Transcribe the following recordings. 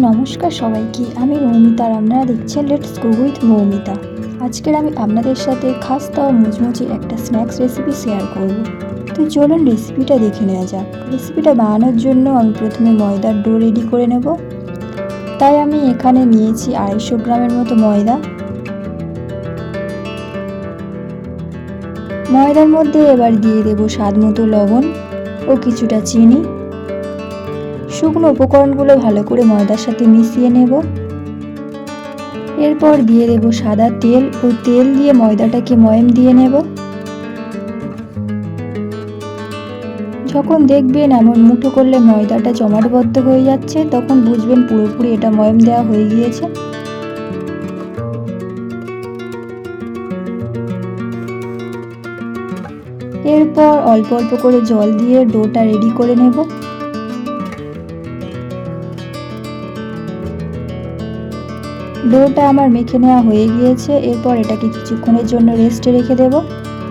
নমস্কার সবাইকে, আমি মৌমিতা আর আপনারা দেখছেন লেটস গো উইথ মৌমিতা। আজকের আমি আপনাদের সাথে খাস্তা ও মুচমুচি একটা স্ন্যাক্স রেসিপি শেয়ার করব। তো চলুন রেসিপিটা দেখে নেওয়া যাক। রেসিপিটা বানানোর জন্য আমি প্রথমে ময়দার ডো রেডি করে নেব। তাই আমি এখানে নিয়েছি আড়াইশো গ্রামের মতো ময়দা। ময়দার মধ্যে এবার দিয়ে দেব স্বাদ মতো লবণ ও কিছুটা চিনি। শুকনো উপকরণগুলো ভালো করে ময়দার সাথে মিশিয়ে নেব। এরপর দিয়ে দেব সাদা তেল ও তেল দিয়ে ময়দাটাকে ময়ম দিয়ে নেব। যখন দেখবেন এমন মুঠো করলে ময়দাটা জমাটবদ্ধ হয়ে যাচ্ছে, তখন বুঝবেন পুরোপুরি এটা ময়ম দেওয়া হয়ে গিয়েছে। এরপর অল্প অল্প করে জল দিয়ে ডোটা রেডি করে নেব। ডোটা আমার মেখে নেওয়া হয়ে গিয়েছে, এরপর এটাকে কিছুক্ষণের জন্য রেস্টে রেখে দেব।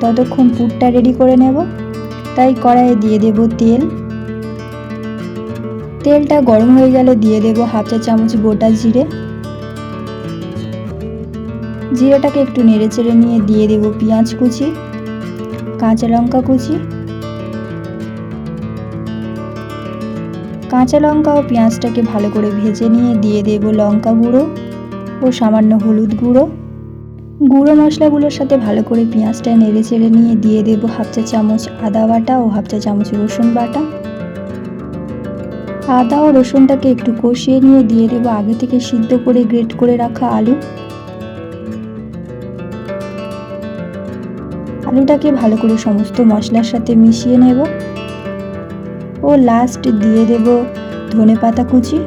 ততক্ষণ পুরটা রেডি করে নেব। তাই কড়াইয়ে দিয়ে দেব তেল। তেলটা গরম হয়ে গেলে দিয়ে দেব হাফ চা চামচ গোটা জিরে। জিরেটাকে একটু নেড়ে চেড়ে নিয়ে দিয়ে দেব পেঁয়াজ কুচি, কাঁচা লঙ্কা কুচি। কাঁচা লঙ্কা ও পেঁয়াজটাকে ভালো করে ভেজে নিয়ে দিয়ে দেব লঙ্কা গুঁড়ো। ও সামান্য হলুদ গুঁড়ো। গুঁড়ো মশলাগুলোর সাথে ভালো করে পেঁয়াজটা নেড়ে চেড়ে নিয়ে দিয়ে দেবো হাফ চা চামচ আদা বাটা ও হাফ চা চামচ রসুন বাটা। আদা ও রসুনটাকে একটু কষিয়ে নিয়ে দিয়ে দেবো আগে থেকে সিদ্ধ করে গ্রেট করে রাখা আলু। আলুটাকে ভালো করে সমস্ত মশলার সাথে মিশিয়ে নেব। ও লাস্ট দিয়ে দেব ধনে পাতা কুচি।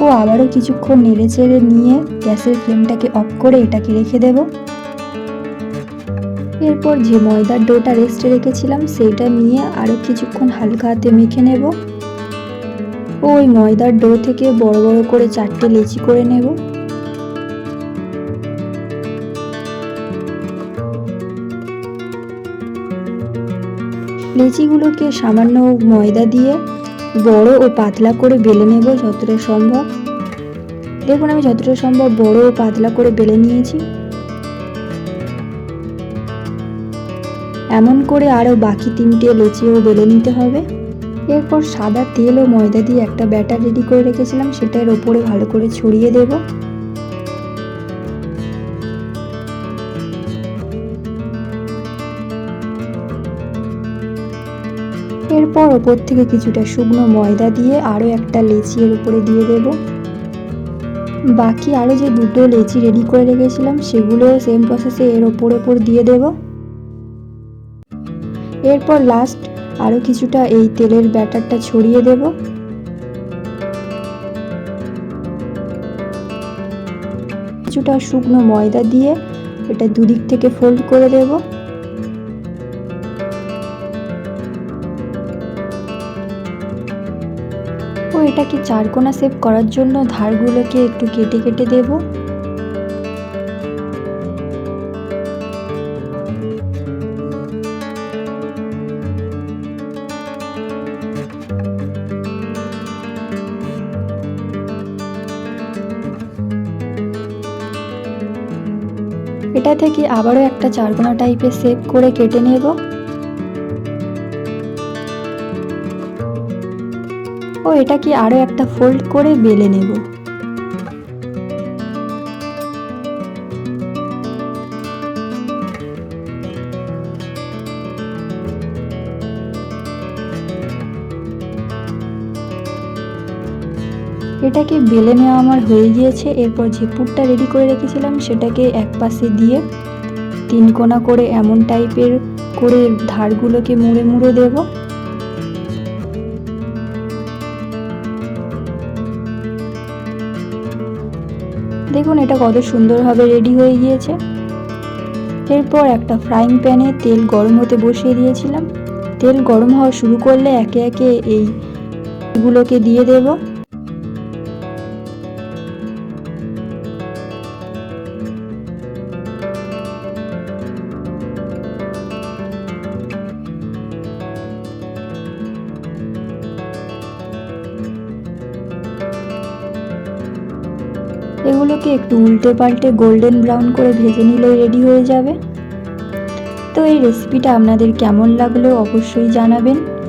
ও আবারও কিছুক্ষণ নেড়ে চেড়ে নিয়ে গ্যাসের ফ্লেমটাকে অফ করে এটাকে রেখে দেব। এরপর যে ময়দার ডোটা রেস্টে রেখেছিলাম, সেইটা নিয়ে আরও কিছুক্ষণ হালকা হাতে মেখে নেব। ওই ময়দার ডো থেকে বড় বড় করে চারটে লেচি করে নেব। লেচিগুলোকে সামান্য ময়দা দিয়ে বড় ও পাতলা করে বেলে নেব যতটা সম্ভব। দেখুন, আমি যতটা সম্ভব বড় ও পাতলা করে বেলে নিয়েছি। এমন করে আরও বাকি তিনটে লুচিও বেলে নিতে হবে। এরপর সাদা তেল ও ময়দা দিয়ে একটা ব্যাটার রেডি করে রেখেছিলাম, সেটার ওপরে ভালো করে ছড়িয়ে দেব। এরপর ওপর থেকে কিছুটা শুকনো ময়দা দিয়ে আরও একটা লেচি এর উপরে দিয়ে দেব। বাকি আরও যে দুটো লেচি রেডি করে রেখেছিলাম সেগুলো সেম প্রসেসে এর ওপর ওপর দিয়ে দেব। এরপর লাস্ট আরও কিছুটা এই তেলের ব্যাটারটা ছড়িয়ে দেব। কিছুটা শুকনো ময়দা দিয়ে এটা দুদিক থেকে ফোল্ড করে দেবো। এটাকে চারকোনা শেপ করার জন্য ধারগুলোকে একটু কেটে কেটে দেব। এটা থেকে আবারও একটা চারকোনা টাইপের শেপ করে কেটে নেব। ও এটাকে আরও একটা ফোল্ড করে বেলে নেব। এটাকে বেলে নেওয়া আমার হয়ে গিয়েছে, এরপর যে পুরটা রেডি করে রেখেছিলাম সেটাকে এক পাশে দিয়ে তিন কোনা করে এমন টাইপের করে ধারগুলোকে মুড়ে মুড়ে দেবো। দেখুন, এটা কত সুন্দরভাবে রেডি হয়ে গিয়েছে। এরপর একটা ফ্রাইং প্যানে তেল গরম হতে বসিয়ে দিয়েছিলাম। তেল গরম হওয়া শুরু করলে একে একে এইগুলোকে দিয়ে দেব। এগুলোকে একটু উল্টে পাল্টে গোল্ডেন ব্রাউন করে ভেজে নিলেই রেডি হয়ে যাবে। তো এই রেসিপিটা আপনাদের কেমন লাগল অবশ্যই জানাবেন।